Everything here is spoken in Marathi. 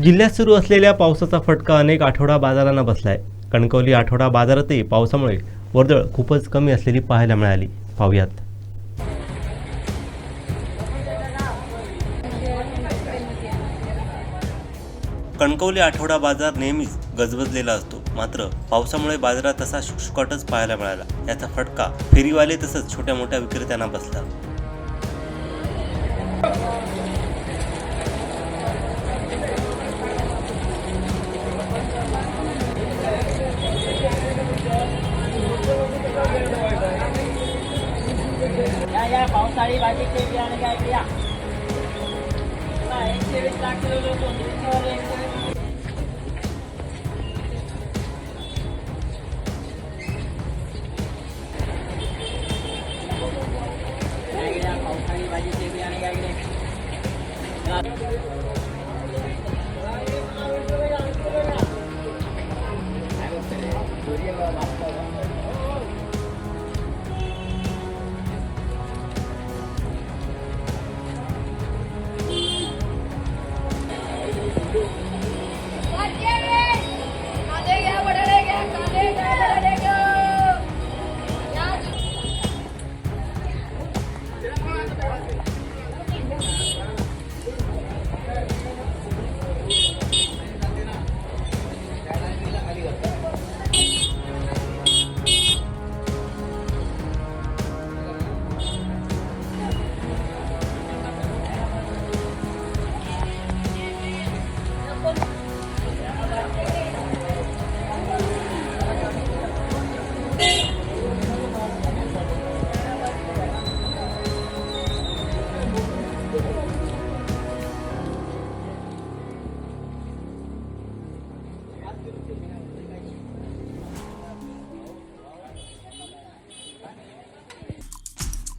जिल्ह्यात सुरू असलेल्या पावसाचा फटका अनेक आठवडा बाजारांना बसलाय. कणकवली आठवडा बाजारातही पावसामुळे वर्दळ खूपच कमी असलेली पाहायला मिळाली. पाहुयात. कणकवली आठवडा बाजार नेहमीच गजबजलेला असतो. मात्र पावसामुळे बाजारात तसा शुकशुकाटच पाहायला मिळाला. याचा फटका फेरीवाले तसंच छोट्या मोठ्या विक्रेत्यांना बसला. या या पावसाळी भाजीचे बियाणे काय की या चला, एकशे वीस लाख किलो लोक एकशे वीस.